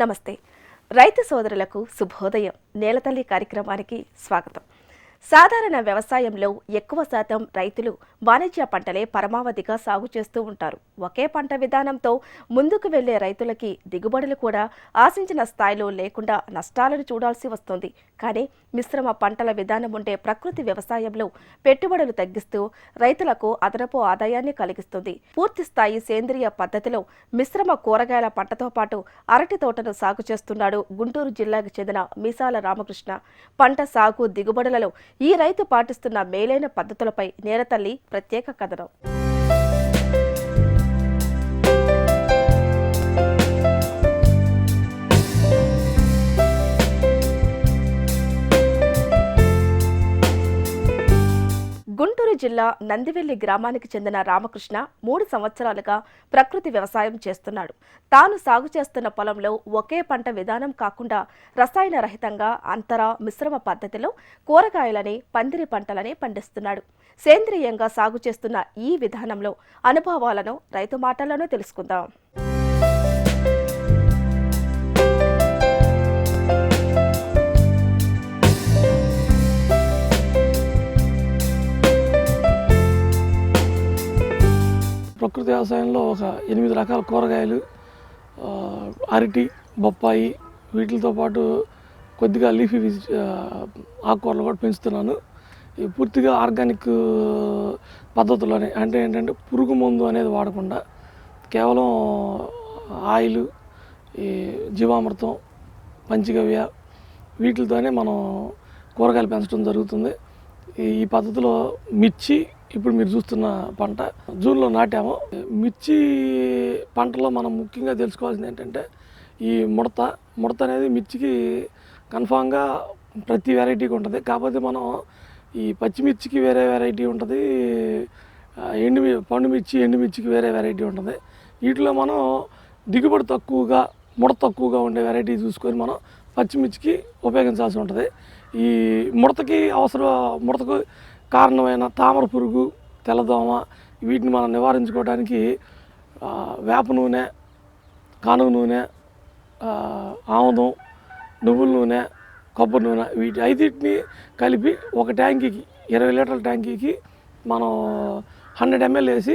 నమస్తే. రైతు సోదరులకు శుభోదయం. నేలతల్లి కార్యక్రమానికి స్వాగతం. సాధారణ వ్యవసాయంలో ఎక్కువ శాతం రైతులు వాణిజ్య పంటలే పరమావధిగా సాగు చేస్తూ ఉంటారు. ఒకే పంట విధానంతో ముందుకు వెళ్ళే రైతులకి దిగుబడులు కూడా ఆశించిన స్థాయిలో లేకుండా నష్టాలను చూడాల్సి వస్తుంది. కానీ మిశ్రమ పంటల విధానం ఉండే ప్రకృతి వ్యవసాయంలో పెట్టుబడులు తగ్గిస్తూ రైతులకు అదనపు ఆదాయాన్ని కలిగిస్తుంది. పూర్తి స్థాయి సేంద్రియ పద్ధతిలో మిశ్రమ కూరగాయల పంటతో పాటు అరటి తోటను సాగు చేస్తున్నాడు గుంటూరు జిల్లాకు చెందిన మీసాల రామకృష్ణ. పంట సాగు దిగుబడులలో ఈ రైతు పాటిస్తున్న మేలైన పద్ధతులపై నేరతల్లి ప్రత్యేక కథనం. జిల్లా నందివెల్లి గ్రామానికి చెందిన రామకృష్ణ మూడు సంవత్సరాలుగా ప్రకృతి వ్యవసాయం చేస్తున్నాడు. తాను సాగు చేస్తున్న పొలంలో ఒకే పంట విధానం కాకుండా రసాయన రహితంగా అంతర మిశ్రమ పద్ధతిలో కూరగాయలని పందిరి పంటలని పండిస్తున్నాడు. సేంద్రియంగా సాగు చేస్తున్న ఈ విధానంలో అనుభవాలను రైతు మాటలను తెలుసుకుందాం. ప్రకృతి వ్యవసాయంలో ఒక ఎనిమిది రకాల కూరగాయలు అరటి బొప్పాయి వీటితో పాటు కొద్దిగా లీఫీ వెజి- ఆకుకూరలు కూడా పెంచుతున్నాను. ఈ పూర్తిగా ఆర్గానిక్ పద్ధతిలోనే అంటే ఏంటంటే పురుగు మందు అనేది వాడకుండా కేవలం ఆయిల్ ఈ జీవామృతం పంచగవ్య వీటితోనే మనం కూరగాయలు పెంచడం జరుగుతుంది. ఈ పద్ధతిలో మిర్చి ఇప్పుడు మీరు చూస్తున్న పంట జూన్లో నాటాము. మిర్చి పంటలో మనం ముఖ్యంగా తెలుసుకోవాల్సింది ఏంటంటే ఈ ముడత. ముడత అనేది మిర్చికి కన్ఫామ్గా ప్రతి వెరైటీకి ఉంటుంది. కాకపోతే మనం ఈ పచ్చిమిర్చికి వేరే వెరైటీ ఉంటుంది. ఎండు పండుమిర్చి పండు మిర్చి ఎండుమిర్చికి వేరే వెరైటీ ఉంటుంది. వీటిలో మనం దిగుబడి తక్కువగా ముడత తక్కువగా ఉండే వెరైటీ చూసుకొని మనం పచ్చిమిర్చికి ఉపయోగించాల్సి ఉంటుంది. ఈ ముడతకి అవసరం ముడతకు కారణమైన తామర పురుగు తెల్లదోమ వీటిని మనం నివారించుకోవడానికి వేప నూనె కానుగ నూనె ఆముదం నువ్వుల నూనె కొబ్బరి నూనె వీటి ఐదింటిని కలిపి ఒక ట్యాంకీకి ఇరవై లీటర్ల ట్యాంకీకి మనం హండ్రెడ్ ఎంఎల్ వేసి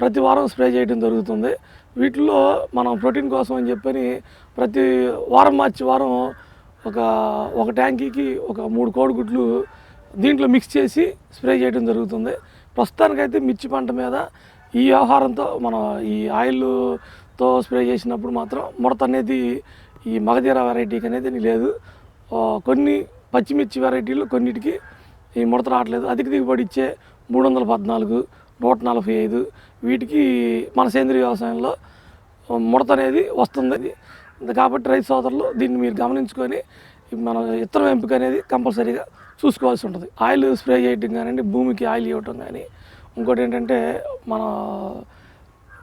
ప్రతి వారం స్ప్రే చేయడం జరుగుతుంది. వీటిలో మనం ప్రోటీన్ కోసం అని చెప్పని ప్రతి వారం మార్చి వారం ఒక ఒక ట్యాంకీకి ఒక మూడు కోడిగుడ్లు దీంట్లో మిక్స్ చేసి స్ప్రే చేయడం జరుగుతుంది. ప్రస్తుతానికైతే మిర్చి పంట మీద ఈ ఆహారంతో మనం ఈ ఆయిల్తో స్ప్రే చేసినప్పుడు మాత్రం ముడత అనేది ఈ మగధీర వెరైటీకి అనేది లేదు. కొన్ని పచ్చిమిర్చి వెరైటీలు కొన్నిటికి ఈ ముడత రావట్లేదు. అధిక దిగుబడి ఇచ్చే మూడు వందల పద్నాలుగు నూట నలభై ఐదు వీటికి మన సేంద్రీయ వ్యవసాయంలో ముడత అనేది వస్తుంది. కాబట్టి రైతు సోదరులు దీన్ని మీరు గమనించుకొని మన ఇతర ఎంపిక అనేది కంపల్సరీగా చూసుకోవాల్సి ఉంటుంది. ఆయిల్ స్ప్రే చేయటం కానివ్వండి భూమికి ఆయిల్ ఇవ్వటం కానీ. ఇంకోటి ఏంటంటే మన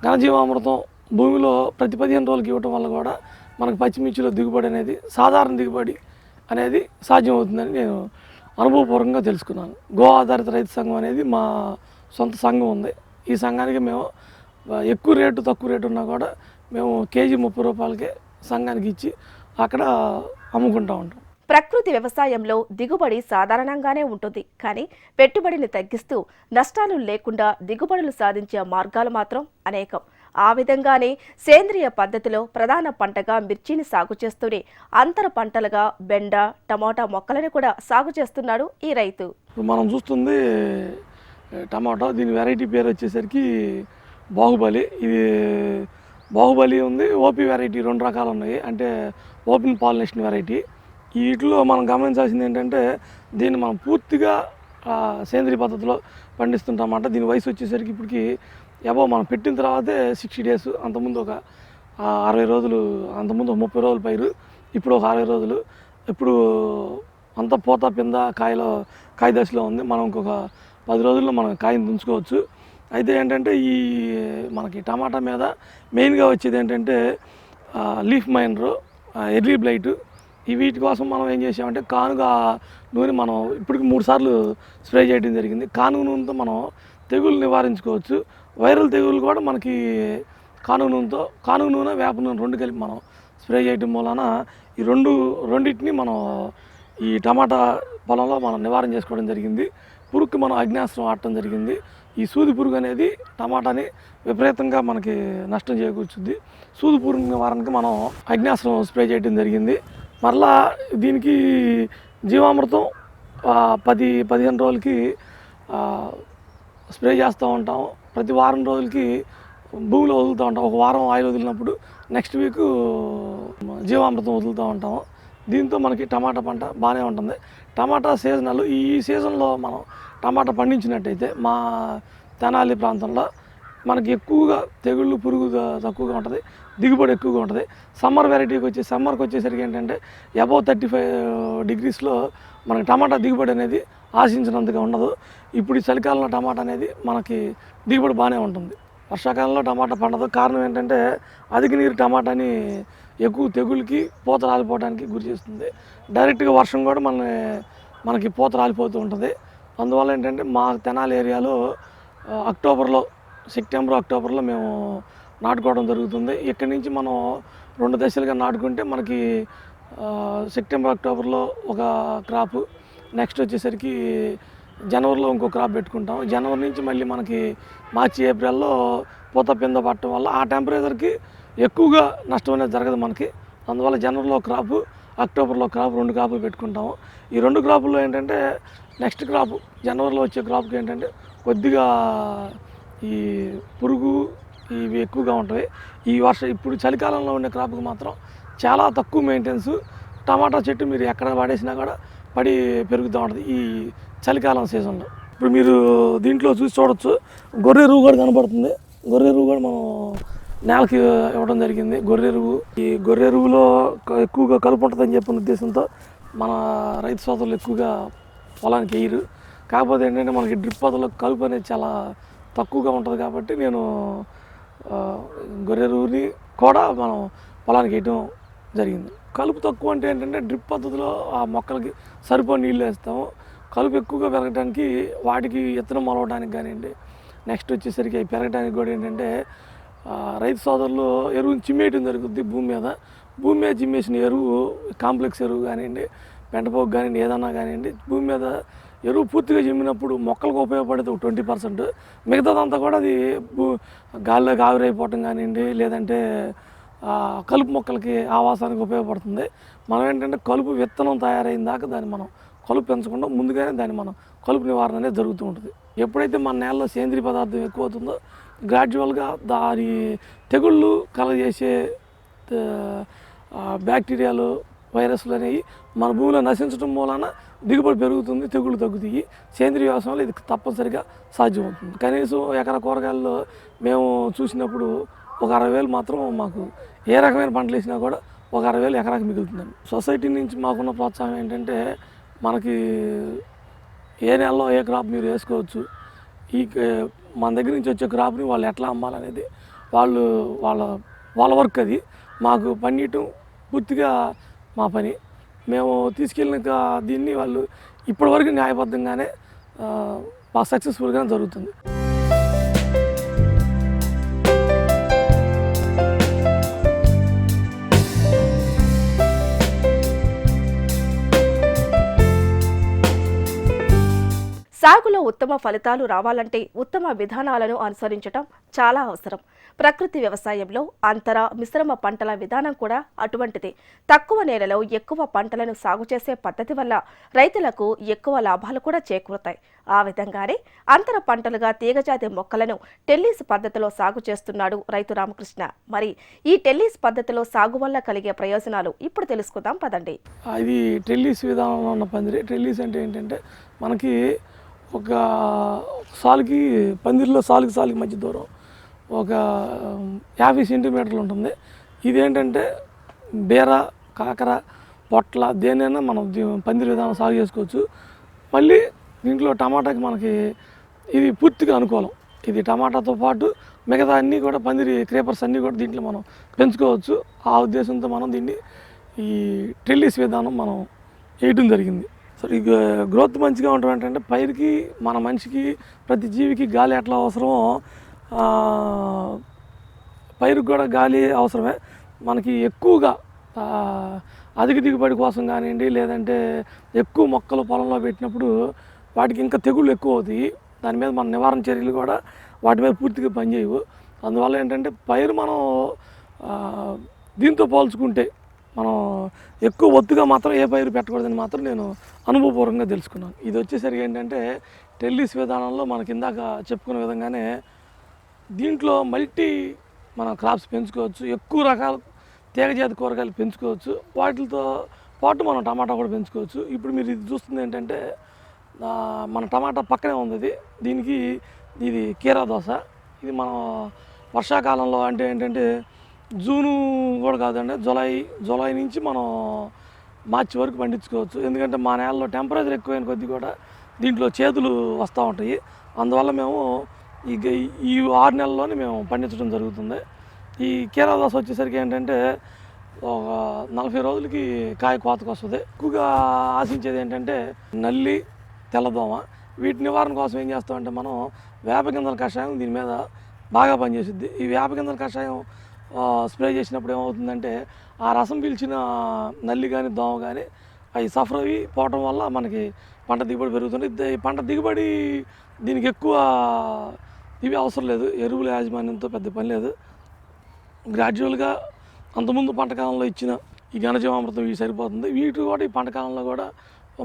ఘనజీవామృతం భూమిలో ప్రతి పదిహేను రోజులకి ఇవ్వటం వల్ల కూడా మనకు పచ్చిమిర్చిలో దిగుబడి అనేది సాధారణ దిగుబడి అనేది సాధ్యమవుతుందని నేను అనుభవపూర్వకంగా తెలుసుకున్నాను. గో ఆధారిత రైతు సంఘం అనేది మా సొంత సంఘం ఉంది. ఈ సంఘానికి మేము ఎక్కువ రేటు తక్కువ రేటు ఉన్నా కూడా మేము కేజీ ముప్పై రూపాయలకే సంఘానికి ఇచ్చి అక్కడ అమ్ముకుంటూ ఉంటాం. ప్రకృతి వ్యవసాయంలో దిగుబడి సాధారణంగానే ఉంటుంది. కానీ పెట్టుబడిని తగ్గిస్తూ నష్టాలు లేకుండా దిగుబడులు సాధించే మార్గాలు మాత్రం అనేకం. ఆ విధంగానే సేంద్రియ పద్ధతిలో ప్రధాన పంటగా మిర్చిని సాగు చేస్తూనే అంతర పంటలుగా బెండ టమోటా మొక్కలను కూడా సాగు చేస్తున్నాడు ఈ రైతు. మనం చూస్తుంది టమాటా టమాటో దీని వెరైటీ పేరు వచ్చేసరికి బాహుబలి. ఇది బాహుబలి ఉంది ఓపీ వెరైటీ రెండు రకాలు ఉన్నాయి. అంటే ఓపెన్ పాలినేషన్ వెరైటీ వీటిలో మనం గమనించాల్సింది ఏంటంటే దీన్ని మనం పూర్తిగా సేంద్రియ పద్ధతిలో పండిస్తుంటామంట దీని వయసు వచ్చేసరికి ఇప్పటికి ఎబో మనం పెట్టిన తర్వాతే సిక్స్టీ డేస్ అంతకుముందు ఒక అరవై రోజులు అంతకుముందు ఒక ముప్పై రోజులు పైరు. ఇప్పుడు ఒక అరవై రోజులు. ఇప్పుడు అంతా పూత పింద కాయలో కాయ దశలో ఉంది. మనం ఇంకొక పది రోజుల్లో మనం కాయని దుంచుకోవచ్చు. అయితే ఏంటంటే ఈ మనకి టమాటా మీద మెయిన్గా వచ్చేది ఏంటంటే లీఫ్ మైనరు ఎర్లీ బ్లైట్ ఈ వీటి కోసం మనం ఏం చేసామంటే కానుగ నూనె మనం ఇప్పటికి మూడు సార్లు స్ప్రే చేయడం జరిగింది. కానుగ నూనెతో మనం తెగులు నివారించుకోవచ్చు. వైరల్ తెగులు కూడా మనకి కానుగ నూనెతో కానుగ నూనె వేప నూనె రెండు కలిపి మనం స్ప్రే చేయడం వలన ఈ రెండు రెండింటిని మనం ఈ టమాటా పొలంలో మనం నివారణ చేసుకోవడం జరిగింది. పురుగుకి మనం అగ్నాస్త్రం ఆడటం జరిగింది. ఈ సూది పురుగు అనేది టమాటాని విపరీతంగా మనకి నష్టం చేకూర్చుద్ది. సూది పురుగు నివారణకి మనం అగ్నాస్త్రం స్ప్రే చేయడం జరిగింది. మరలా దీనికి జీవామృతం పది పదిహేను రోజులకి స్ప్రే చేస్తూ ఉంటాం. ప్రతి వారం రోజులకి భూమిలో వదులుతూ ఉంటాం. ఒక వారం ఆయిల్ వదిలినప్పుడు నెక్స్ట్ వీక్ జీవామృతం వదులుతూ ఉంటాము దీంతో మనకి టమాటా పంట బాగానే ఉంటుంది. టమాటా సీజనల్ ఈ సీజన్లో మనం టమాటా పండించినట్టయితే మా తెనాలి ప్రాంతంలో మనకి ఎక్కువగా తెగుళ్ళు పురుగు తక్కువగా ఉంటుంది. దిగుబడి ఎక్కువగా ఉంటుంది. సమ్మర్ వెరైటీకి వచ్చి సమ్మర్కి వచ్చేసరికి ఏంటంటే అబౌవ్ థర్టీ ఫైవ్ డిగ్రీస్లో మనకి టమాటా దిగుబడి అనేది ఆశించినంతగా ఉండదు. ఇప్పుడు ఈ చలికాలంలో టమాటా అనేది మనకి దిగుబడి బాగానే ఉంటుంది. వర్షాకాలంలో టమాటా పండదు. కారణం ఏంటంటే అధిక నీరు టమాటాని ఎక్కువ తెగులకి పూత రాలిపోవడానికి గురి చేస్తుంది. డైరెక్ట్గా వర్షం కూడా మన మనకి పూత రాలిపోతూ ఉంటుంది. అందువల్ల ఏంటంటే మా తెనాలి ఏరియాలో అక్టోబర్లో సెప్టెంబర్ అక్టోబర్లో మేము నాటుకోవడం జరుగుతుంది. ఇక్కడి నుంచి మనం రెండు దశలుగా నాటుకుంటే మనకి సెప్టెంబర్ అక్టోబర్లో ఒక క్రాప్ నెక్స్ట్ వచ్చేసరికి జనవరిలో ఇంకో క్రాప్ పెట్టుకుంటాం. జనవరి నుంచి మళ్ళీ మనకి మార్చి ఏప్రిల్లో పూత పింద పట్టడం వల్ల ఆ టెంపరేచర్కి ఎక్కువగా నష్టం అనేది జరగదు మనకి. అందువల్ల జనవరిలో క్రాపు అక్టోబర్లో క్రాప్ రెండు క్రాపులు పెట్టుకుంటాము. ఈ రెండు క్రాపుల్లో ఏంటంటే నెక్స్ట్ క్రాప్ జనవరిలో వచ్చే క్రాప్కి ఏంటంటే కొద్దిగా ఈ పురుగు ఇవి ఎక్కువగా ఉంటాయి. ఈ వర్ష ఇప్పుడు చలికాలంలో ఉండే క్రాప్కి మాత్రం చాలా తక్కువ మెయింటెన్స్ టమాటా చెట్టు మీరు ఎక్కడ పడేసినా కూడా పడి పెరుగుతూ ఉంటుంది ఈ చలికాలం సీజన్లో. ఇప్పుడు మీరు దీంట్లో చూసి చూడొచ్చు. గొర్రె ఎరువు కూడా కనబడుతుంది. గొర్రె ఎరువు కూడా మనం నేలకి ఇవ్వడం జరిగింది. గొర్రె ఎరువు ఈ గొర్రె ఎరువులో ఎక్కువగా కలుపు ఉంటుందని చెప్పిన ఉద్దేశంతో మన రైతు సోదరులు ఎక్కువగా పొలానికి వేయరు. కాకపోతే ఏంటంటే మనకి డ్రిప్ పదలో కలుపు అనేది చాలా తక్కువగా ఉంటుంది కాబట్టి నేను గొర్రె ఎరువుని కూడా మనం పొలానికి వేయటం జరిగింది. కలుపు తక్కువ అంటే ఏంటంటే డ్రిప్ పద్ధతిలో ఆ మొక్కలకి సరిపో నీళ్ళు వేస్తాము. కలుపు ఎక్కువగా పెరగడానికి వాటికి విత్తనం మొలవడానికి కానివ్వండి నెక్స్ట్ వచ్చేసరికి అవి పెరగడానికి కూడా ఏంటంటే రైతు సోదరులు ఎరువుని చిమ్మేయటం జరుగుద్ది భూమి మీద. భూమి మీద చిమ్మేసిన ఎరువు కాంప్లెక్స్ ఎరువు కానివ్వండి పెంటపోకు కానివ్వండి ఏదన్నా కానివ్వండి భూమి మీద ఎరువు పూర్తిగా చిమ్మినప్పుడు మొక్కలకు ఉపయోగపడేది ఒక ట్వంటీ పర్సెంట్. మిగతాదంతా కూడా అది భూ గాలిలోకి ఆవిరైపోవటం కానివ్వండి లేదంటే కలుపు మొక్కలకి ఆవాసానికి ఉపయోగపడుతుంది. మనం ఏంటంటే కలుపు విత్తనం తయారైన దాకా దాన్ని మనం కలుపు పెంచకుండా ముందుగానే దాన్ని మనం కలుపు నివారణ అనేది జరుగుతూ ఉంటుంది. ఎప్పుడైతే మన నేలలో సేంద్రియ పదార్థం ఎక్కువ అవుతుందో గ్రాడ్యువల్గా దాని తెగుళ్ళు కలగజేసే బ్యాక్టీరియాలు వైరస్లు అనేవి మన భూమిలో నశించడం మూలాన దిగుబడి పెరుగుతుంది తెగుళ్ళు తగ్గుతాయి. సేంద్రియ వ్యవసాయంలో ఇది తప్పనిసరిగా సాధ్యమవుతుంది. కనీసం ఎకర కూరగాయల్లో మేము చూసినప్పుడు ఒక అరవై వేలు మాత్రం మాకు ఏ రకమైన పంటలు వేసినా కూడా ఒక అరవై వేలు ఎకరాకి మిగులుతుందండి సొసైటీ నుంచి మాకున్న ప్రోత్సాహం ఏంటంటే మనకి ఏ నెలలో ఏ క్రాప్ మీరు వేసుకోవచ్చు ఈ మన దగ్గర నుంచి వచ్చే క్రాప్ని వాళ్ళు ఎట్లా అమ్మాలనేది వాళ్ళు వాళ్ళ వాళ్ళ వర్క్ అది. మాకు పండియటం పూర్తిగా మా పని. మేము తీసుకెళ్ళిన దీన్ని వాళ్ళు ఇప్పటివరకు న్యాయబద్ధంగానే ఆ, సక్సెస్ఫుల్గానే జరుగుతుంది. సాగులో ఉత్తమ ఫలితాలు రావాలంటే ఉత్తమ విధానాలను అనుసరించటం చాలా అవసరం. ప్రకృతి వ్యవసాయంలో అంతర మిశ్రమ పంటల విధానం కూడా అటువంటిదే. తక్కువ నేలలో ఎక్కువ పంటలను సాగు చేసే పద్ధతి వల్ల రైతులకు ఎక్కువ లాభాలు కూడా చేకూరుతాయి. ఆ విధంగానే అంతర పంటలుగా తీగజాతి మొక్కలను టెల్లీస్ పద్ధతిలో సాగు చేస్తున్నాడు రైతు రామకృష్ణ. మరి ఈ టెల్లీస్ పద్ధతిలో సాగు వల్ల కలిగే ప్రయోజనాలు ఇప్పుడు తెలుసుకుందాం పదండి. అది టెల్లీస్ విధానంలో ఉన్న పందిరి. టెల్లీస్ అంటే ఏంటంటే మనకి ఒక సాలుకి పందిరిలో సాలుకి సాలుకి మధ్య దూరం ఒక యాభై సెంటీమీటర్లు ఉంటుంది. ఇదేంటంటే బీర కాకర పొట్ల దేనైనా మనం పందిరి విధానం సాగు చేసుకోవచ్చు. మళ్ళీ దీంట్లో టమాటాకి మనకి ఇది పూర్తిగా అనుకూలం. ఇది టమాటాతో పాటు మిగతా అన్నీ కూడా పందిరి క్రేపర్స్ అన్నీ కూడా దీంట్లో మనం పెంచుకోవచ్చు. ఆ ఉద్దేశంతో మనం దీన్ని ఈ ట్రెల్లిస్ విధానం మనం వేయటం జరిగింది. సో ఈ గ్రోత్ మంచిగా ఉండడం ఏంటంటే పైరుకి మన మనిషికి ప్రతి జీవికి గాలి ఎట్లా అవసరమో పైరుకి కూడా గాలి అవసరమే. మనకి ఎక్కువగా అధిక దిగుబడి కోసం కానివ్వండి లేదంటే ఎక్కువ మొక్కలు పొలంలో పెట్టినప్పుడు వాటికి ఇంకా తెగుళ్ళు ఎక్కువ అవుతాయి. దాని మీద మన నివారణ చర్యలు కూడా వాటి మీద పూర్తిగా పనిచేయవు. అందువల్ల ఏంటంటే పైరు మనం దీంతో పోల్చుకుంటే మనం ఎక్కువ ఒత్తుగా మాత్రం ఏ పైరు పెట్టకూడదని మాత్రం నేను అనుభవపూర్వకంగా తెలుసుకున్నాను. ఇది వచ్చేసరికి ఏంటంటే టెల్లిస్ విధానంలో మనకి ఇందాక చెప్పుకున్న విధంగానే దీంట్లో మల్టీ మన క్రాప్స్ పెంచుకోవచ్చు ఎక్కువ రకాల తీగజాతి కూరగాయలు పెంచుకోవచ్చు వాటితో పాటు మనం టమాటా కూడా పెంచుకోవచ్చు. ఇప్పుడు మీరు ఇది చూస్తుంది ఏంటంటే మన టమాటా పక్కనే ఉంది ఇది. దీనికి ఇది కీరా దోశ. ఇది మనం వర్షాకాలంలో అంటే ఏంటంటే జూను కూడా కాదండి. జులై జులై నుంచి మనం మార్చి వరకు పండించుకోవచ్చు. ఎందుకంటే మా నేలలో టెంపరేచర్ ఎక్కువైన కొద్దీ కూడా దీంట్లో చేతులు వస్తూ ఉంటాయి. అందువల్ల మేము ఈ ఈ ఆరు నెలల్లోనే మేము పండించడం జరుగుతుంది. ఈ కీరా వచ్చేసరికి ఏంటంటే ఒక నలభై రోజులకి కాయ కోతకు వస్తుంది. ఎక్కువగా ఆశించేది ఏంటంటే నల్లి తెల్లదోమ. వీటి నివారణ కోసం ఏం చేస్తామంటే మనం వేప గింజల కషాయం దీని మీద బాగా పనిచేసిద్ది. ఈ వేప గింజల కషాయం స్ప్రే చేసినప్పుడు ఏమవుతుందంటే ఆ రసం పీల్చిన నల్లి కానీ దోమ కానీ అవి సఫర్ అవి పోవటం వల్ల మనకి పంట దిగుబడి పెరుగుతుంది. ఈ పంట దిగుబడి దీనికి ఎక్కువ ఇవి అవసరం లేదు. ఎరువుల యాజమాన్యంతో పెద్ద పని లేదు. గ్రాడ్యువల్గా అంతకుముందు పంట కాలంలో ఇచ్చిన ఈ ఘనజీవామృతం ఇవి సరిపోతుంది. వీటి కూడా ఈ పంట కాలంలో కూడా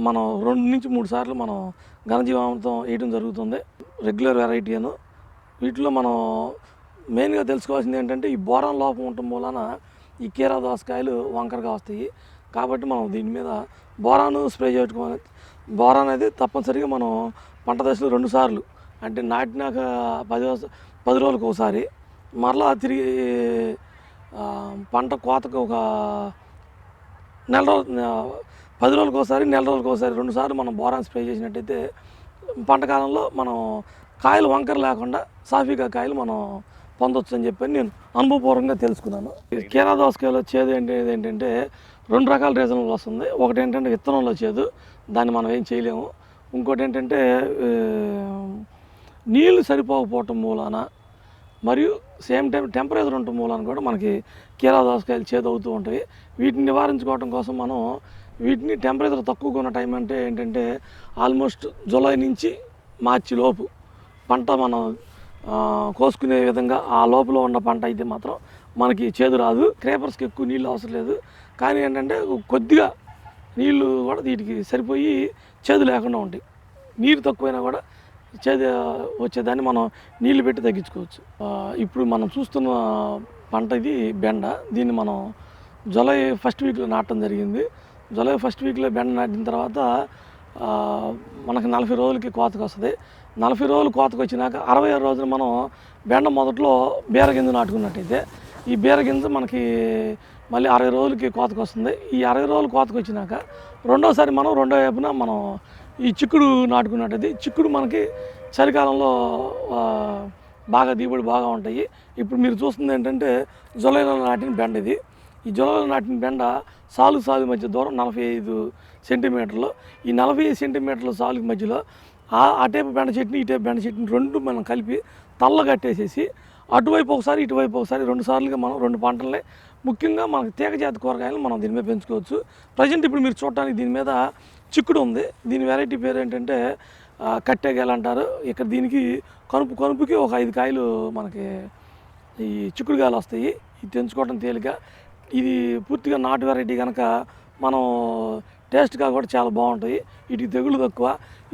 మనం రెండు నుంచి మూడు సార్లు మనం ఘనజీవామృతం వేయడం జరుగుతుంది. రెగ్యులర్ వెరైటీ అను. వీటిలో మనం మెయిన్గా తెలుసుకోవాల్సింది ఏంటంటే ఈ బోరాన్ లోపం ఉండటం మూలన ఈ కీరా దోసకాయలు వంకరగా వస్తాయి. కాబట్టి మనం దీని మీద బోరాను స్ప్రే చేసుకోవాలి బోరాన్ అనేది తప్పనిసరిగా మనం పంట దశలో రెండు సార్లు అంటే నాటినాక పది పది రోజులకు ఒకసారి మరలా తిరిగి పంట కోతకు ఒక నెల రోజు పది రోజులకు ఒకసారి నెల రోజులకు ఒకసారి రెండు సార్లు మనం బోరాన్ స్ప్రే చేసినట్టయితే పంట కాలంలో మనం కాయలు వంకర లేకుండా సాఫీగా కాయలు మనం పొందొచ్చు అని చెప్పి నేను అనుభవపూర్వకంగా తెలుసుకున్నాను. కీరా దోసకాయలో చేదు ఏంటి ఏంటంటే రెండు రకాల రీజన్లు వస్తుంది. ఒకటి ఏంటంటే విత్తనంలో చేదు దాన్ని మనం ఏం చేయలేము. ఇంకోటి ఏంటంటే నీళ్ళు సరిపోకపోవటం మూలాన మరియు సేమ్ టైం టెంపరేచర్ ఉండటం మూలాన కూడా మనకి కీరా దోసకాయలు చేదు అవుతూ ఉంటాయి. వీటిని నివారించుకోవటం కోసం మనం వీటిని టెంపరేచర్ తక్కువగా ఉన్న టైం అంటే ఏంటంటే ఆల్మోస్ట్ జూలై నుంచి మార్చి లోపు పంట మనం కోసుకునే విధంగా ఆ లోపల ఉన్న పంట అయితే మాత్రం మనకి చేదు రాదు. క్రేపర్స్కి ఎక్కువ నీళ్ళు అవసరం లేదు. కానీ ఏంటంటే కొద్దిగా నీళ్ళు కూడా వీటికి సరిపోయి చేదు లేకుండా ఉంటాయి. నీరు తక్కువైనా కూడా చేదు వచ్చేదాన్ని మనం నీళ్ళు పెట్టి తగ్గించుకోవచ్చు. ఇప్పుడు మనం చూస్తున్న పంట ఇది బెండ. దీన్ని మనం జూలై ఫస్ట్ వీక్లో నాటడం జరిగింది. జూలై ఫస్ట్ వీక్లో బెండ నాటిన తర్వాత మనకి నలభై రోజులకి కోతకు వస్తుంది. నలభై రోజులు కోతకు వచ్చినాక అరవై ఆరు రోజులు మనం బెండ మొదట్లో బీర గింజ నాటుకున్నట్టయితే ఈ బీర గింజ మనకి మళ్ళీ అరవై రోజులకి కోతకు వస్తుంది. ఈ అరవై రోజులు కోతకు వచ్చినాక రెండోసారి మనం రెండో వైపున మనం ఈ చిక్కుడు నాటుకున్నట్టయితే చిక్కుడు మనకి చలికాలంలో బాగా దిగుబడి బాగా ఉంటాయి. ఇప్పుడు మీరు చూస్తుంది ఏంటంటే జూలైలో నాటిన బెండ ఇది. ఈ జూలైలో నాటిన బెండ సాలు సాలు మధ్య దూరం నలభై ఐదు సెంటీమీటర్లు. ఈ నలభై ఐదు సెంటీమీటర్ల సాలుకి మధ్యలో ఆ టైపు బెండ చెట్టుని టైపు బెండ చెట్టుని రెండు మనం కలిపి తల్ల కట్టేసేసి అటువైపు ఒకసారి ఇటువైపు ఒకసారి రెండు సార్లుగా మనం రెండు పంటలని ముఖ్యంగా మనకి తీగ జాతి కూరగాయలు మనం దీని మీద పెంచుకోవచ్చు. ప్రజెంట్ ఇప్పుడు మీరు చూడటానికి దీని మీద చిక్కుడు ఉంది. దీని వెరైటీ పేరు ఏంటంటే ఆ, కట్టెగాయలు అంటారు. ఇక్కడ దీనికి కనుపు కనుపుకి ఒక ఐదు కాయలు మనకి ఈ చిక్కుడుగాయలు వస్తాయి. ఇది తెంచుకోవడం తేలిక. ఇది పూర్తిగా నాటు వెరైటీ కనుక మనం టేస్ట్గా కూడా చాలా బాగుంటాయి. వీటికి తెగులు తక్కువ.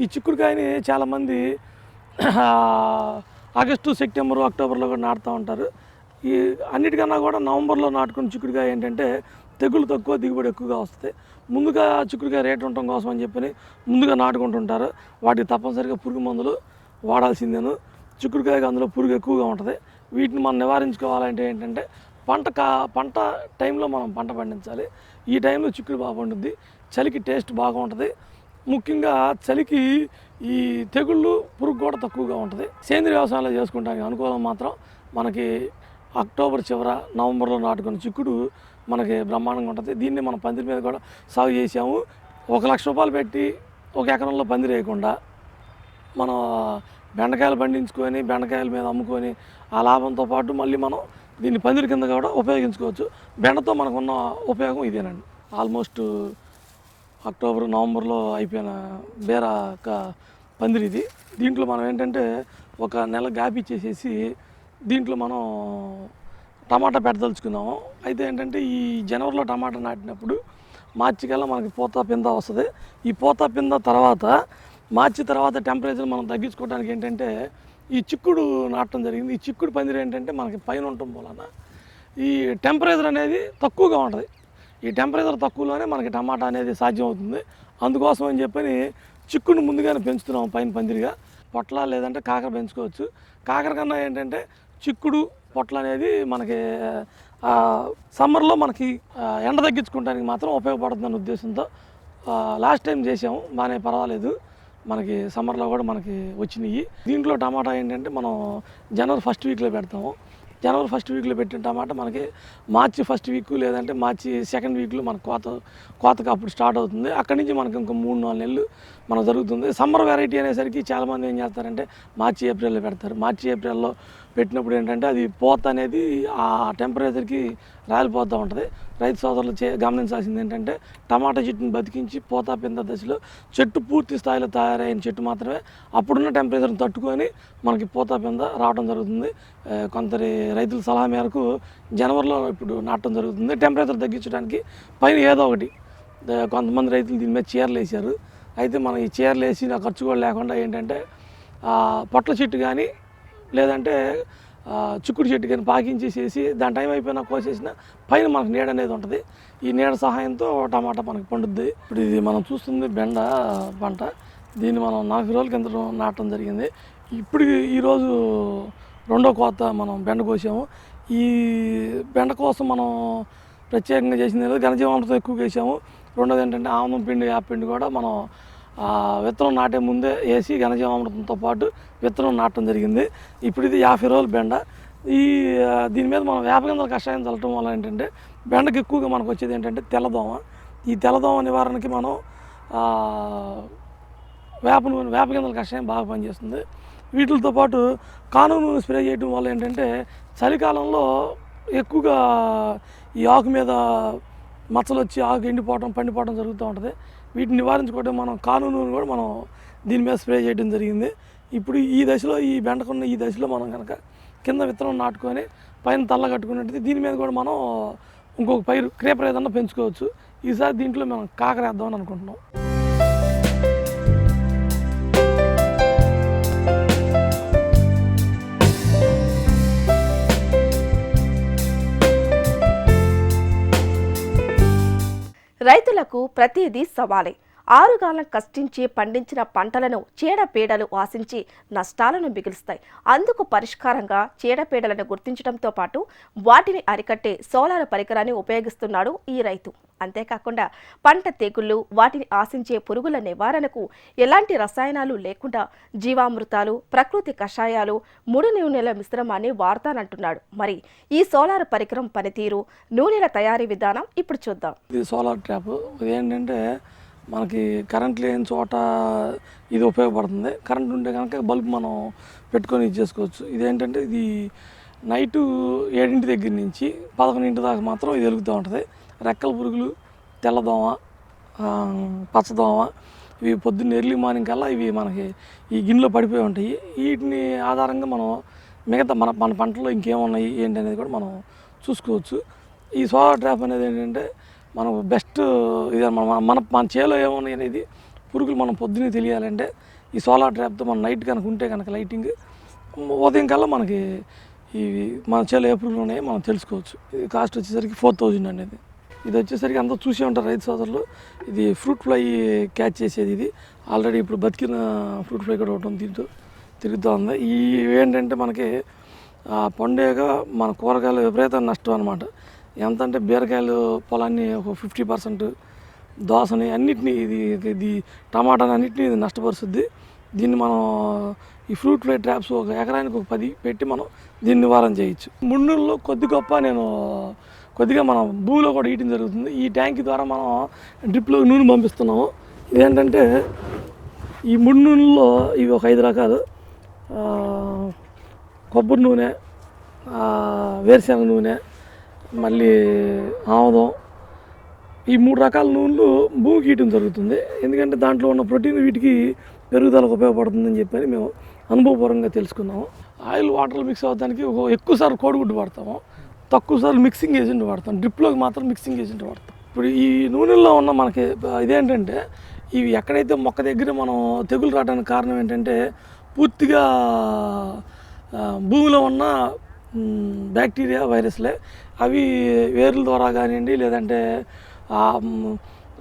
ఈ చిక్కుడుకాయని చాలామంది ఆగస్టు సెప్టెంబర్ అక్టోబర్లో కూడా నాటుతూ ఉంటారు. ఈ అన్నిటికన్నా కూడా నవంబర్లో నాటుకున్న చిక్కుడుకాయ ఏంటంటే తెగులు తక్కువ దిగుబడి ఎక్కువగా వస్తుంది. ముందుగా చిక్కుడుకాయ రేట్ ఉండటం కోసం అని చెప్పి ముందుగా నాటుకుంటుంటారు. వాటికి తప్పనిసరిగా పురుగు మందులు వాడాల్సిందేను. చిక్కుడుకాయకి అందులో పురుగు ఎక్కువగా ఉంటుంది. వీటిని మనం నివారించుకోవాలంటే ఏంటంటే పంట కా పంట టైంలో మనం పంట పండించాలి. ఈ టైంలో చిక్కుడు బాగా పండుద్ది. చలికి టేస్ట్ బాగా ఉంటుంది ముఖ్యంగా చలికి ఈ తెగుళ్ళు పురుగు కూడా తక్కువగా ఉంటుంది. సేంద్రియ వ్యవసాయంలో చేసుకుంటానికి అనుకూలం మాత్రం మనకి అక్టోబర్ చివర నవంబర్లో నాటుకున్న చిక్కుడు మనకి బ్రహ్మాండంగా ఉంటుంది. దీన్ని మనం పందిరి మీద కూడా సాగు చేసాము ఒక లక్ష రూపాయలు పెట్టి ఒక ఎకరంలో పందిరి వేయకుండా మనం బెండకాయలు పండించుకొని బెండకాయల మీద అమ్ముకొని ఆ లాభంతో పాటు మళ్ళీ మనం దీన్ని పందిరి కింద కూడా ఉపయోగించుకోవచ్చు. బెండతో మనకున్న ఉపయోగం ఇదేనండి. ఆల్మోస్ట్ అక్టోబర్ నవంబర్లో అయిపోయిన బేర ఒక పందిరి ఇది దీంట్లో మనం ఏంటంటే ఒక నెల గ్యాప్ ఇచ్చేసేసి దీంట్లో మనం టమాటా పెట్టదలుచుకున్నాము. అయితే ఏంటంటే ఈ జనవరిలో టమాటా నాటినప్పుడు మార్చి కల్లా మనకి పోతా పింద వస్తుంది. ఈ పోతా పింద తర్వాత మార్చి తర్వాత టెంపరేచర్ మనం తగ్గించుకోవడానికి ఏంటంటే ఈ చిక్కుడు నాటడం జరిగింది. ఈ చిక్కుడు పందిరి ఏంటంటే మనకి పైన ఉండటం వలన ఈ టెంపరేచర్ అనేది తక్కువగా ఉంటుంది. ఈ టెంపరేచర్ తక్కువలోనే మనకి టమాటా అనేది సాధ్యం అవుతుంది అందుకోసం అని చెప్పని చిక్కును ముందుగానే పెంచుతున్నాం పైన పందిరిగా. పొట్ల లేదంటే కాకర పెంచుకోవచ్చు. కాకర కన్నా ఏంటంటే చిక్కుడు పొట్ల అనేది మనకి సమ్మర్లో మనకి ఎండ తగ్గించుకోవడానికి మాత్రం ఉపయోగపడుతుందనే ఉద్దేశంతో లాస్ట్ టైం చేసాము బాగానే పర్వాలేదు. మనకి సమ్మర్లో కూడా మనకి వచ్చినాయి. దీంట్లో టమాటా ఏంటంటే మనం జనవరి ఫస్ట్ వీక్లో పెడతాము. జనవరి ఫస్ట్ వీక్లో పెట్టిన టమాటా మనకి మార్చి ఫస్ట్ వీక్ లేదంటే మార్చి సెకండ్ వీక్లో మనకు కోత కోతకు అప్పుడు స్టార్ట్ అవుతుంది. అక్కడి నుంచి మనకి ఇంకో మూడు నాలుగు నెలలు మనకు జరుగుతుంది. సమ్మర్ వెరైటీ అనేసరికి చాలామంది ఏం చేస్తారంటే మార్చి ఏప్రిల్లో పెడతారు. మార్చి ఏప్రిల్లో పెట్టినప్పుడు ఏంటంటే అది పోత అనేది ఆ టెంపరేచర్కి రాలిపోతూ ఉంటుంది. రైతు సోదరులు చే గమనించాల్సింది ఏంటంటే టమాటా చెట్టుని బతికించి పోత పింద దశలో చెట్టు పూర్తి స్థాయిలో తయారైన చెట్టు మాత్రమే అప్పుడున్న టెంపరేచర్ని తట్టుకొని మనకి పోత పింద రావడం జరుగుతుంది. కొందరి రైతుల సలహా మేరకు జనవరిలో ఇప్పుడు నాటడం జరుగుతుంది. టెంపరేచర్ తగ్గించడానికి పైన ఏదో ఒకటి. కొంతమంది రైతులు దీని మీద చీరలు వేసారు అయితే మనం ఈ చీరలు వేసి నా ఖర్చు కూడా లేకుండా ఏంటంటే పొట్ల చెట్టు కానీ లేదంటే చిక్కుడు చెట్టు కానీ పాకించేసేసి దాని టైం అయిపోయినా కోసేసిన పైన మనకు నీడ అనేది ఉంటుంది. ఈ నీడ సహాయంతో టమాటా మనకు పండుద్ది. ఇప్పుడు ఇది మనం చూస్తుంది బెండ పంట. దీన్ని మనం నాలుగు రోజుల కింద నాటడం జరిగింది. ఇప్పుడు ఈరోజు రెండో కోత మనం బెండ కోసాము. ఈ బెండ కోసం మనం ప్రత్యేకంగా చేసింది ఘనజీవామృతం ఎక్కువ వేసాము రెండోది ఏంటంటే ఆముదం పిండి యాప్ పిండి కూడా మనం విత్తనం నాటే ముందే వేసి ఘనజీవామృతంతో పాటు విత్తనం నాటడం జరిగింది. ఇప్పుడు ఇది యాభై రోజుల బెండ. ఈ దీని మీద మనం వేప గింజల కషాయం చల్లటం వల్ల ఏంటంటే బెండకి ఎక్కువగా మనకు వచ్చేది ఏంటంటే తెల్లదోమ. ఈ తెల్లదోమ నివారణకి మనం వేప నూనె వేప గింజల కషాయం బాగా పనిచేస్తుంది. వీటితో పాటు కాను నూనె స్ప్రే చేయడం వల్ల ఏంటంటే చలికాలంలో ఎక్కువగా ఈ ఆకు మీద మచ్చలు వచ్చి ఆకు ఎండిపోవటం పండిపోవడం జరుగుతూ ఉంటుంది. వీటిని నివారించుకోవడం మనం కానూను కూడా మనం దీని మీద స్ప్రే చేయడం జరిగింది. ఇప్పుడు ఈ దశలో ఈ బెండకున్న ఈ దశలో మనం కనుక కింద విత్తనం నాటుకొని పైన తల్ల కట్టుకున్నట్టు దీని మీద కూడా మనం ఇంకొక పైరు క్రేపర్ ఏదన్నా పెంచుకోవచ్చు. ఈసారి దీంట్లో మనం కాకరేద్దామని అనుకుంటున్నాం. రైతులకు ప్రతిదీ సవాలే. ఆరుగాలం కష్టించి పండించిన పంటలను చీడపీడలు ఆశించి నష్టాలను మిగులుస్తాయి. అందుకు పరిష్కారంగా చీడపీడలను గుర్తించడంతో పాటు వాటిని అరికట్టే సోలార్ పరికరాన్ని ఉపయోగిస్తున్నాడు ఈ రైతు. అంతేకాకుండా పంట తెగుళ్ళు వాటిని ఆశించే పురుగుల నివారణకు ఎలాంటి రసాయనాలు లేకుండా జీవామృతాలు ప్రకృతి కషాయాలు ముడి నూనెల మిశ్రమాన్ని వాడతానంటున్నాడు. మరి ఈ సోలార్ పరికరం పనితీరు నూనెల తయారీ విధానం ఇప్పుడు చూద్దాం. ఇది సోలార్ ట్యాప్. ఇది ఏంటంటే మనకి కరెంట్ లేని చోట ఇది ఉపయోగపడుతుంది. కరెంట్ ఉంటే కనుక బల్బ్ మనం పెట్టుకొని ఇది చేసుకోవచ్చు. ఇదేంటంటే ఇది నైటు ఏడింటి దగ్గర నుంచి పదకొండింటి దాకా మాత్రం ఇది వెలుగుతూ ఉంటుంది. రెక్కల పురుగులు తెల్లదోమ పచ్చదోమ ఇవి పొద్దున్న ఎర్లీ మార్నింగ్ కల్లా ఇవి మనకి ఈ గిన్నెలో పడిపోయి ఉంటాయి. వీటిని ఆధారంగా మనం మిగతా మన మన పంటలో ఇంకేమున్నాయి ఏంటి అనేది కూడా మనం చూసుకోవచ్చు. ఈ సోలార్ ట్రాప్ అనేది ఏంటంటే మనం బెస్ట్ ఇది మన మన మన చేలో ఏమున్నాయి అనేది పురుగులు మనం పొద్దున్నే తెలియాలంటే ఈ సోలార్ ట్రాప్తో మనం నైట్ కనుక ఉంటే కనుక లైటింగ్ ఉదయం కల్లా మనకి ఇవి మన చేలో ఏ పురుగులు ఉన్నాయో మనం తెలుసుకోవచ్చు. ఇది కాస్ట్ వచ్చేసరికి ఫోర్ థౌజండ్ అనేది. ఇది వచ్చేసరికి అందరూ చూసే ఉంటారు రైతు సోదరులు. ఇది ఫ్రూట్ ఫ్లై క్యాచ్ చేసేది ఇది. ఆల్రెడీ ఇప్పుడు బతికిన ఫ్రూట్ ఫ్లై కూడా ఒకటి తింటూ తిరుగుతూ ఉంది ఈ ఏంటంటే మనకి ఆ పండుగ మన కూరగాయలు విపరీత నష్టం అనమాట ఎంత అంటే బీరకాయలు పొలాన్ని ఒక ఫిఫ్టీ పర్సెంట్ దోసని అన్నిటినీ ఇది ఇది టమాటాని అన్నిటినీ ఇది నష్టపరుస్తుంది. దీన్ని మనం ఈ ఫ్రూట్ ఫ్లై ట్రాప్స్ ఒక ఎకరానికి ఒక పది పెట్టి మనం దీన్ని నివారణ చేయొచ్చు. మున్నూరులో కొద్ది గొప్ప నేను కొద్దిగా మనం భూమిలో కూడా ఈయటం జరుగుతుంది. ఈ ట్యాంక్ ద్వారా మనం డ్రిప్లో నూనె పంపిస్తున్నాము. ఇదేంటంటే ఈ ముడి నూనెలో ఇవి ఒక ఐదు రకాలు. కొబ్బరి నూనె వేరుశెనగ వేరుశనగ నూనె మళ్ళీ ఆముదం. ఈ మూడు రకాల నూనెలు భూమికి ఇయటం జరుగుతుంది. ఎందుకంటే దాంట్లో ఉన్న ప్రోటీన్ వీటికి పెరుగుదలకు ఉపయోగపడుతుందని చెప్పని మేము అనుభవపూర్వంగా తెలుసుకున్నాము. ఆయిల్ వాటర్ మిక్స్ అవ్వడానికి ఒక ఎక్కువ సార్లు కోడిగుడ్డు వాడతాము. తక్కువ సార్లు మిక్సింగ్ ఏజెంట్ వాడతాం డ్రిప్లోకి మాత్రం మిక్సింగ్ ఏజెంట్ వాడతాం ఇప్పుడు ఈ నూనెల్లో ఉన్న మనకి ఇదేంటంటే ఇవి ఎక్కడైతే మొక్క దగ్గర మనం తెగులు రావడానికి కారణం ఏంటంటే పూర్తిగా భూమిలో ఉన్న బ్యాక్టీరియా వైరస్లే అవి వేర్ల ద్వారా కానివ్వండి లేదంటే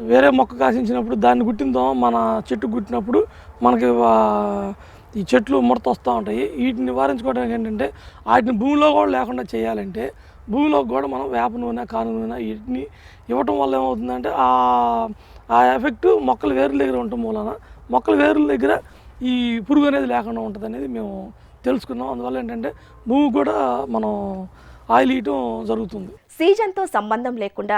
వేరే మొక్క కాసించినప్పుడు దాన్ని గుట్టిందో మన చెట్టు గుట్టినప్పుడు మనకి ఈ చెట్లు ముడత వస్తూ ఉంటాయి. వీటిని నివారించుకోవడానికి ఏంటంటే వాటిని భూమిలో కూడా లేకుండా చేయాలంటే భూమిలోకి కూడా మనం వేప నూనె కాను నూనె వీటిని ఇవ్వటం వల్ల ఏమవుతుందంటే ఆ ఆ ఎఫెక్ట్ మొక్కల వేరుల దగ్గర ఉండటం మూలన మొక్కల వేరుల దగ్గర ఈ పురుగు అనేది లేకుండా ఉంటుంది అనేది మేము తెలుసుకున్నాం. అందువల్ల ఏంటంటే భూమి కూడా మనం ఆయిల్ ఇయటం జరుగుతుంది. సీజన్తో సంబంధం లేకుండా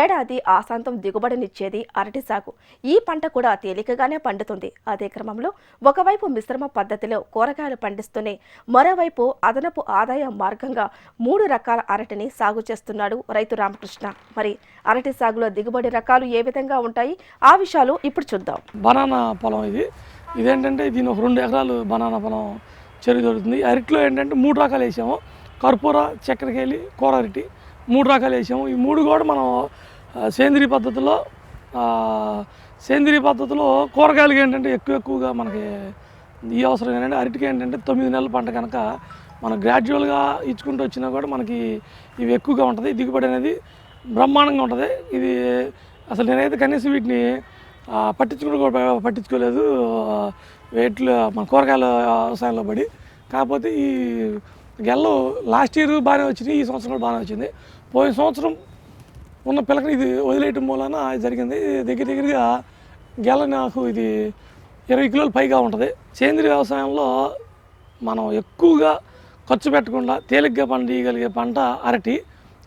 ఏడాది ఆశాంతం దిగుబడినిచ్చేది అరటి సాగు. ఈ పంట కూడా తేలికగానే పండుతుంది. అదే క్రమంలో ఒకవైపు మిశ్రమ పద్ధతిలో కూరగాయలు పండిస్తూనే మరోవైపు అదనపు ఆదాయ మార్గంగా మూడు రకాల అరటిని సాగు చేస్తున్నాడు రైతు రామకృష్ణ. మరి అరటి సాగులో దిగుబడి రకాలు ఏ విధంగా ఉంటాయి? ఆ విషయాలు ఇప్పుడు చూద్దాం. బనానా పొలం ఇది. ఇదేంటంటే దీని ఒక రెండు ఎకరాలు బనానా పొలం చెరువు దొరుకుతుంది అరటిలో ఏంటంటే మూడు రకాలు వేసాము. కర్పూర చక్కెరకేళి కూర అరటి మూడు రకాలు వేసాము. ఈ మూడు కూడా మనం సేంద్రియ పద్ధతిలో సేంద్రియ పద్ధతిలో కూరగాయలకి ఏంటంటే ఎక్కువ ఎక్కువగా మనకి ఈ అవసరం ఏంటంటే అరటికి ఏంటంటే తొమ్మిది నెలల పంట కనుక మనం గ్రాడ్యువల్గా ఇచ్చుకుంటూ వచ్చినా కూడా మనకి ఇవి ఎక్కువగా ఉంటుంది. దిగుబడి అనేది బ్రహ్మాండంగా ఉంటుంది. ఇది అసలు నేనైతే కనీసం వీటిని పట్టించుకుంటూ కూడా పట్టించుకోలేదు. వేట్లు మన కూరగాయల వ్యవసాయంలో పడి. కాకపోతే ఈ గెల్లు లాస్ట్ ఇయర్ బాగానే వచ్చింది ఈ సంవత్సరం కూడా బాగానే వచ్చింది. పోయిన సంవత్సరం ఉన్న పిల్లకని ఇది వదిలేయటం మూలన జరిగింది. ఇది దగ్గర దగ్గరగా గెల నాకు ఇది ఇరవై కిలోలు పైగా ఉంటుంది. సేంద్రియ వ్యవసాయంలో మనం ఎక్కువగా ఖర్చు పెట్టకుండా తేలిగ్గా పండియగలిగే పంట అరటి.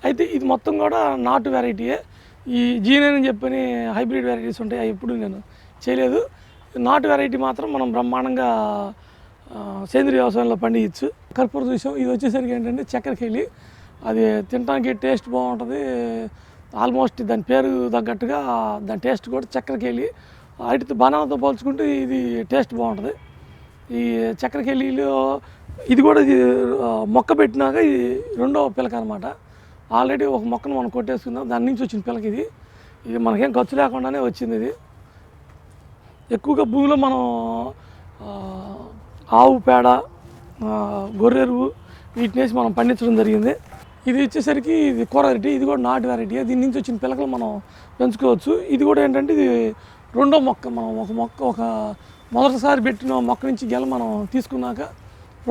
అయితే ఇది మొత్తం కూడా నాటు వెరైటీయే ఈ జీనైన్ అని చెప్పని హైబ్రిడ్ వెరైటీస్ ఉంటాయి అవి ఎప్పుడు నేను చేయలేదు. నాటు వెరైటీ మాత్రం మనం బ్రహ్మాండంగా సేంద్రియ వ్యవసాయంలో పండించచ్చు. కర్పూర చూసాం. ఇది వచ్చేసరికి ఏంటంటే చక్కెరకేళి అది తినడానికి టేస్ట్ బాగుంటుంది. ఆల్మోస్ట్ దాని పేరు తగ్గట్టుగా దాని టేస్ట్ కూడా చక్కెరకేళి అటు బనానాతో పోల్చుకుంటే ఇది టేస్ట్ బాగుంటుంది. ఈ చక్కెరకేళిలో ఇది కూడా ఇది మొక్క పెట్టినాక ఇది రెండో పిలక అనమాట ఆల్రెడీ ఒక మొక్కను మనం కొట్టేసుకున్నాం దాని నుంచి వచ్చిన పిలక ఇది. ఇది మనకేం ఖర్చు లేకుండానే వచ్చింది ఇది. ఎక్కువగా భూమిలో మనం ఆవు పేడ గొర్రెరువు వీటిని వేసి మనం పండించడం జరిగింది. ఇది వచ్చేసరికి ఇది కూర వెరైటీ ఇది కూడా నాటు వెరైటీ దీని నుంచి వచ్చిన పిలకలు మనం పెంచుకోవచ్చు. ఇది కూడా ఏంటంటే ఇది రెండో మొక్క మనం ఒక మొక్క ఒక మొదటిసారి పెట్టిన మొక్క నుంచి గెల మనం తీసుకున్నాక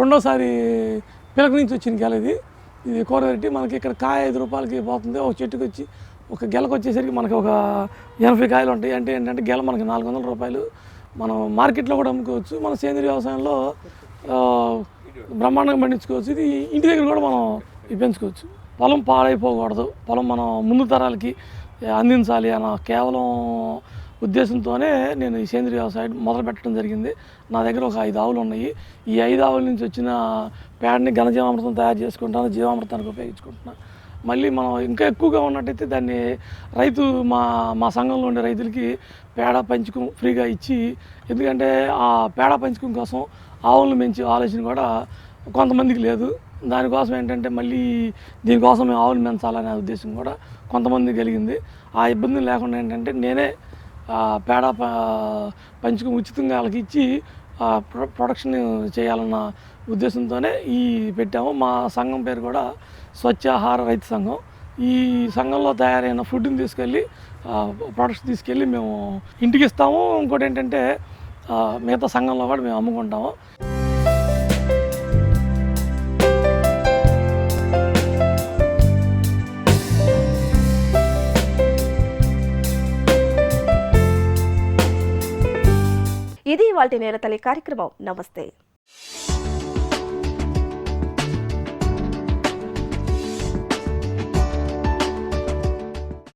రెండోసారి పిలక నుంచి వచ్చిన గెల ఇది. ఇది కూర వెరైటీ మనకి ఇక్కడ కాయ ఐదు రూపాయలకి పోతుంది. ఒక చెట్టుకి వచ్చి ఒక గెలకు వచ్చేసరికి మనకి ఒక ఎనభై కాయలు ఉంటాయి. అంటే ఏంటంటే గెల మనకి నాలుగు వందల రూపాయలు. మనం మార్కెట్లో కూడా అమ్ముకోవచ్చు. మన సేంద్రియ వ్యవసాయంలో బ్రహ్మాండంగా పండించుకోవచ్చు. ఇది ఇంటి దగ్గర కూడా మనం ఇప్పించుకోవచ్చు పొలం పాడైపోకూడదు. పొలం మనం ముందు తరాలకి అందించాలి అన్న కేవలం ఉద్దేశంతోనే నేను ఈ సేంద్రియ వ్యవసాయం మొదలు పెట్టడం జరిగింది. నా దగ్గర ఒక ఐదు ఆవులు ఉన్నాయి. ఈ ఐదు ఆవుల నుంచి వచ్చిన పేడని ఘనజీవామృతం తయారు చేసుకుంటాను. జీవామృతానికి ఉపయోగించుకుంటున్నాను మళ్ళీ మనం ఇంకా ఎక్కువగా ఉన్నట్టయితే దాన్ని రైతు మా మా సంఘంలో ఉండే రైతులకి పేడ పంచుకం ఫ్రీగా ఇచ్చి ఎందుకంటే ఆ పేడ పంచకం కోసం ఆవులను పెంచే ఆలోచన కూడా కొంతమందికి లేదు. దానికోసం ఏంటంటే మళ్ళీ దీనికోసం మేము ఆవులు పెంచాలనే ఉద్దేశం కూడా కొంతమంది కలిగింది. ఆ ఇబ్బంది లేకుండా ఏంటంటే నేనే పేడ ప- ఉచితంగా వాళ్ళకి ఇచ్చి ప్రొ- ప్రొడక్షన్ చేయాలన్న ఉద్దేశంతోనే ఈ పెట్టాము. మా సంఘం పేరు కూడా స్వచ్ఛ ఆహార రైతు సంఘం. ఈ సంఘంలో తయారైన ఫుడ్ని తీసుకెళ్ళి ప్రొడక్ట్స్ తీసుకెళ్ళి మేము ఇంటికి ఇస్తాము. ఇంకోటి ఏంటంటే మిగతా సంఘంలో కూడా మేము అమ్ముకుంటాము. ఇది వాటి నేరతల్లి కార్యక్రమం. నమస్తే.